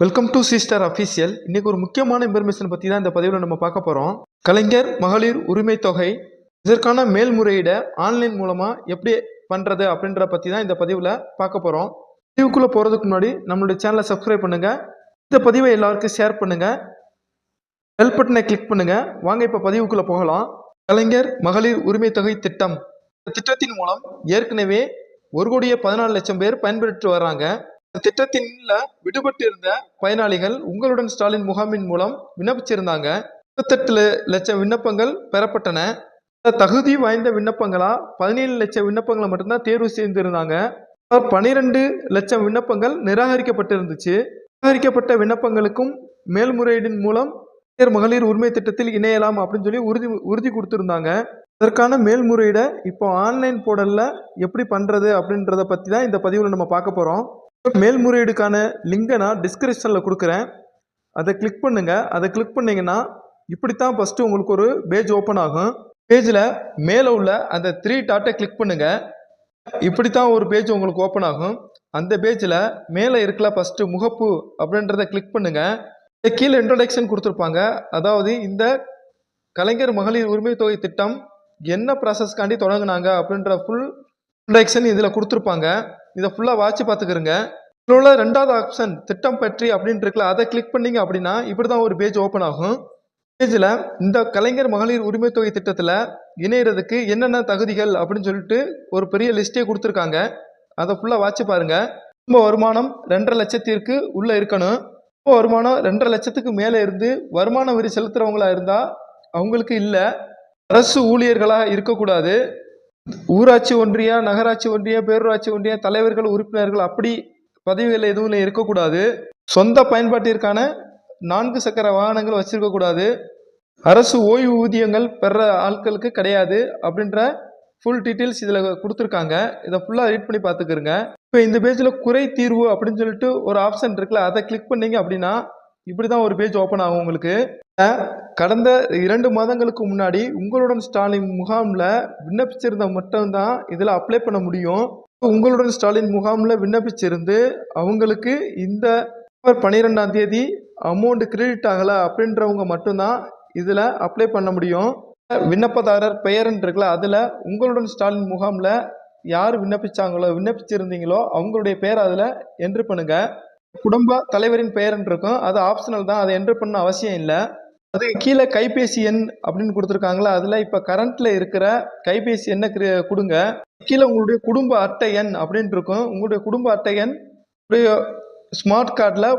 Welcome to sister official இன்னைக்கு ஒரு முக்கியமான இன்ஃபர்மேஷன் பற்றி தான் இந்த பதிவில் நம்ம பார்க்க போகிறோம் கலைஞர் மகளிர் உரிமை தொகை இதற்கான மேல்முறையீடை ஆன்லைன் மூலமாக எப்படி பண்ணுறது அப்படின்ற பற்றி தான் இந்த பதிவில் பார்க்க போகிறோம் பதிவுக்குள்ளே போகிறதுக்கு முன்னாடி நம்மளுடைய சேனலை சப்ஸ்கிரைப் பண்ணுங்கள் இந்த பதிவை எல்லாருக்கும் ஷேர் பண்ணுங்கள் பெல் பட்டனை கிளிக் பண்ணுங்கள் வாங்க இப்போ பதிவுக்குள்ளே போகலாம். கலைஞர் மகளிர் உரிமை தொகை திட்டம். இந்த திட்டத்தின் மூலம் ஏற்கனவே ஒரு கோடியே பதினாலு லட்சம் பேர் பயன்பெற்று வர்றாங்க. இந்த விடுபட்டிருந்த விடுபட்டு இருந்த பயனாளிகள் உங்களுடன் ஸ்டாலின் முகாமின் மூலம் விண்ணப்பிச்சிருந்தாங்க. இருபத்தெட்டு லட்சம் விண்ணப்பங்கள் பெறப்பட்டன. தகுதி வாய்ந்த விண்ணப்பங்களா? பதினேழு லட்சம் விண்ணப்பங்களை மட்டும்தான் தேர்வு செய்திருந்தாங்க. பனிரெண்டு லட்சம் விண்ணப்பங்கள் நிராகரிக்கப்பட்டிருந்துச்சு. நிராகரிக்கப்பட்ட விண்ணப்பங்களுக்கும் மேல்முறையீடின் மூலம் மகளிர் உரிமை திட்டத்தில் இணையலாம் அப்படின்னு சொல்லி உறுதி உறுதி கொடுத்துருந்தாங்க. அதற்கான மேல்முறையீடை இப்போ ஆன்லைன் போர்டலில் எப்படி பண்ணுறது அப்படின்றத பற்றி தான் இந்த பதிவில் நம்ம பார்க்க போகிறோம் மேல்முறையீடுக்கான லிங்கை நான் டிஸ்கிரிப்ஷனில் கொடுக்குறேன். அதை கிளிக் பண்ணுங்கள் அதை கிளிக் பண்ணிங்கன்னா இப்படித்தான் ஃபஸ்ட்டு உங்களுக்கு ஒரு பேஜ் ஓப்பன் ஆகும். பேஜில் மேலே உள்ள அந்த த்ரீ டாட்டை கிளிக் பண்ணுங்கள் இப்படி தான் ஒரு பேஜ் உங்களுக்கு ஓப்பன் ஆகும். அந்த பேஜில் மேலே இருக்கல ஃபஸ்ட்டு முகப்பு அப்படின்றத கிளிக் பண்ணுங்கள் கீழே இன்ட்ரடக்ஷன் கொடுத்துருப்பாங்க. அதாவது இந்த கலைஞர் மகளிர் உரிமை தொகை திட்டம் என்ன ப்ராசஸ்க்காண்டி தொடங்குனாங்க அப்படின்ற ஃபுல் இன்ட்ரடக்ஷன் இதில் கொடுத்துருப்பாங்க. இதை ஃபுல்லாக வாட்சி பார்த்துக்கிறங்க. இதில் உள்ள ரெண்டாவது ஆப்ஷன் திட்டம் பற்றி அப்படின்னு இருக்குல்ல அதை கிளிக் பண்ணீங்க அப்படின்னா இப்படி தான் ஒரு பேஜ் ஓப்பன் ஆகும். பேஜில் இந்த கலைஞர் மகளிர் உரிமை தொகை திட்டத்தில் இணையறதுக்கு என்னென்ன தகுதிகள் அப்படின்னு சொல்லிட்டு ஒரு பெரிய லிஸ்ட்டே கொடுத்துருக்காங்க. அதை ஃபுல்லாக வாட்சி பாருங்கள் குடும்ப வருமானம் ரெண்டரை லட்சத்திற்கு உள்ளே இருக்கணும். குடும்ப வருமானம் ரெண்டரை லட்சத்துக்கு மேலே இருந்து வருமான வரி செலுத்துகிறவங்களா இருந்தால் அவங்களுக்கு இல்லை. அரசு ஊழியர்களாக இருக்கக்கூடாது. ஊராட்சி ஒன்றியம் நகராட்சி ஒன்றிய பேரூராட்சி ஒன்றிய தலைவர்கள் உறுப்பினர்கள் அப்படி பதவிகள் எதுவும் இருக்கக்கூடாது. சொந்த பயன்பாட்டிற்கான நான்கு சக்கர வாகனங்கள் வச்சிருக்கக்கூடாது அரசு ஓய்வூதியங்கள் பெற ஆட்களுக்கு கிடையாது அப்படின்ற ஃபுல் டீட்டெயில்ஸ் இதில் கொடுத்துருக்காங்க. இதை ஃபுல்லாக ரீட் பண்ணி பார்த்துக்கிறங்க இப்போ இந்த பேஜில் குறை தீர்வு அப்படின்னு சொல்லிட்டு ஒரு ஆப்ஷன் இருக்குல்ல அதை கிளிக் பண்ணீங்க அப்படின்னா இப்படி தான் ஒரு பேஜ் ஓப்பன் ஆகும் உங்களுக்கு. கடந்த இரண்டு மாதங்களுக்கு முன்னாடி உங்களுடன் ஸ்டாலின் முகாமில் விண்ணப்பிச்சிருந்த மட்டும்தான் இதில் அப்ளை பண்ண முடியும். உங்களுடன் ஸ்டாலின் முகாமில் விண்ணப்பிச்சிருந்து அவங்களுக்கு இந்த பன்னிரெண்டாம் தேதி அமௌண்ட் கிரெடிட் ஆகலை அப்படின்றவங்க மட்டும்தான் இதில் அப்ளை பண்ண முடியும். விண்ணப்பதாரர் பெயர்ன்னு இருக்குல்ல அதில் உங்களுடன் ஸ்டாலின் முகாமில் யார் விண்ணப்பிச்சாங்களோ விண்ணப்பிச்சிருந்தீங்களோ அவங்களுடைய பேர் அதில் என்ட்ரு பண்ணுங்கள் குடும்ப தலைவரின் பெயர்ன்னு இருக்கும். அது ஆப்ஷனல் தான். அதை என்ட்ரு பண்ண அவசியம் இல்லை. அது கீழே கைபேசி எண் அப்படின்னு கொடுத்துருக்காங்களா அதில் இப்போ கரண்ட்டில் இருக்கிற கைபேசி எண்ணை கொடுங்க. கீழே உங்களுடைய குடும்ப அட்டை எண் அப்படின்ட்டு இருக்கும். உங்களுடைய குடும்ப அட்டை எண் ஸ்மார்ட் கார்டில்